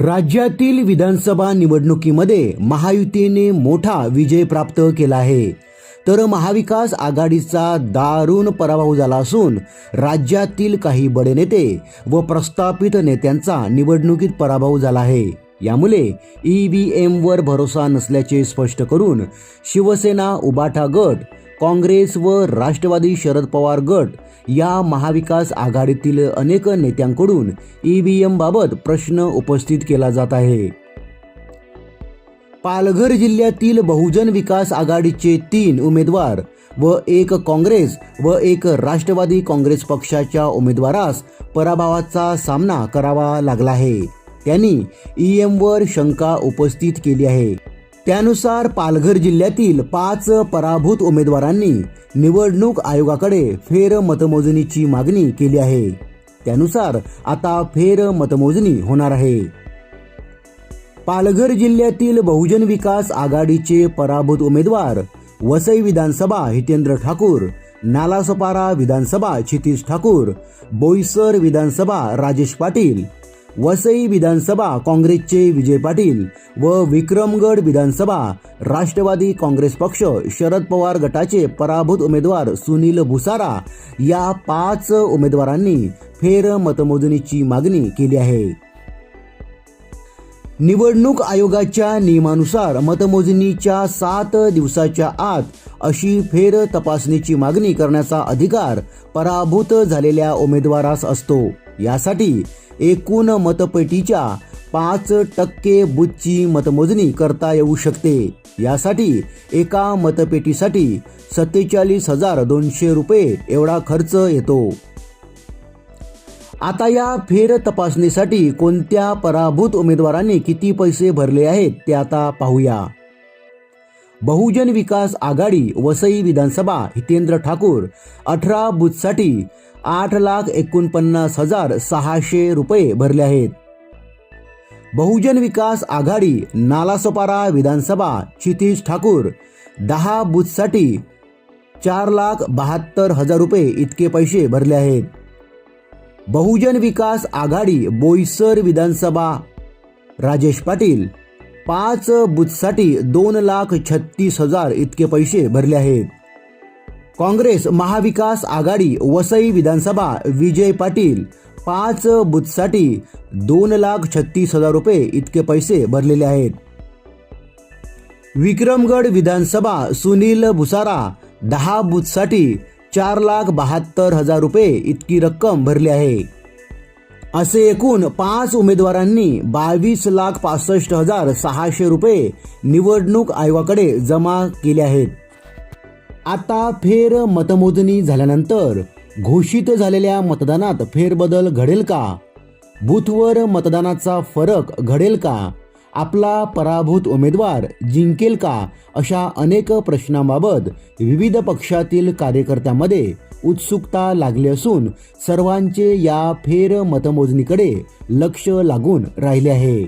राज्यातील विधानसभा निवडणुकीमध्ये महायुतीने मोठा विजय प्राप्त केला आहे. तर महाविकास आघाडीचा दारुण पराभव झाला असून राज्यातील काही बडे नेते व प्रस्थापित नेत्यांचा निवडणुकीत पराभव झाला आहे. यामुळे ईव्हीएम एमवर भरोसा नसल्याचे स्पष्ट करून शिवसेना उबाठा गट काँग्रेस व राष्ट्रवादी शरद पवार गट या महाविकास आघाडीतील अनेक नेत्यांकडून ईव्हीएम बाबत प्रश्न उपस्थित केला जात आहे. पालघर जिल्ह्यातील बहुजन विकास आघाडीचे तीन उमेदवार व एक काँग्रेस व एक राष्ट्रवादी काँग्रेस पक्षाच्या उमेदवारास पराभवाचा सामना करावा लागला आहे. त्यांनी ईएमवर शंका उपस्थित केली आहे. त्यानुसार पालघर जिल्ह्यातील पाच पराभूत उमेदवारांनी निवडणूक आयोगाकडे फेर मतमोजणीची मागणी केली आहे. त्यानुसार आता फेर मतमोजणी होणार आहे. पालघर जिल्ह्यातील बहुजन विकास आघाडीचे पराभूत उमेदवार वसई विधानसभा हितेंद्र ठाकूर नालासोपारा विधानसभा क्षितिश ठाकूर बोईसर विधानसभा राजेश पाटील वसई विधानसभा काँग्रेसचे विजय पाटील व विक्रमगड विधानसभा राष्ट्रवादी काँग्रेस पक्ष शरद पवार गटाचे पराभूत उमेदवार सुनील भुसारा या पाच उमेदवारांनी फेर मतमोजणीची मागणी केली आहे. निवडणूक आयोगाच्या नियमानुसार मतमोजणीच्या सात दिवसाच्या आत अशी फेर तपासणीची मागणी करण्याचा अधिकार पराभूत झालेल्या उमेदवारास असतो. यासाठी एकूण मतपेटीच्या पाच टक्के बुथची मतमोजणी करता येऊ शकते. यासाठी एका मतपेटीसाठी सत्तेचाळीस हजार दोनशे रुपये एवढा खर्च येतो. आता या फेर तपासणीसाठी कोणत्या पराभूत उमेदवारांनी किती पैसे भरले आहेत ते आता पाहूया. बहुजन विकास आघाडी वसई विधानसभा हितेंद्र ठाकूर अठरा बुथसाठी आठ लाख एकोणपन्नास हजार सहाशे रुपये भरले आहेत. बहुजन विकास आघाडी नालासोपारा विधानसभा क्षितिश ठाकूर दहा बूथसाठी चार लाख बहात्तर हजार रुपये इतके पैसे भरले आहेत. बहुजन विकास आघाडी बोईसर विधानसभा राजेश पाटील पाच बूथसाठी दोन लाख छत्तीस हजार इतके पैसे भरले आहेत. काँग्रेस महाविकास आघाडी वसई विधानसभा विजय पाटील पाच बुथसाठी दोन लाख छत्तीस हजार रुपये इतके पैसे भरलेले आहेत. विक्रमगड विधानसभा सुनील भुसारा दहा बुथसाठी चार लाख बहात्तर हजार रुपये इतकी रक्कम भरली आहे. असे एकूण पाच उमेदवारांनी बावीस लाख पासष्ट हजार सहाशे रुपये निवडणूक आयोगाकडे जमा केले आहेत. आता फेर मतमोजणी झाल्यानंतर घोषित झालेल्या मतदानात फेरबदल घडेल का? बूथवर मतदानाचा फरक घडेल का? आपला पराभूत उमेदवार जिंकेल का? अशा अनेक प्रश्नांबाबत विविध पक्षातील कार्यकर्त्यांमध्ये उत्सुकता लागली असून सर्वांचे या फेर मतमोजणीकडे लक्ष लागून राहिले आहे.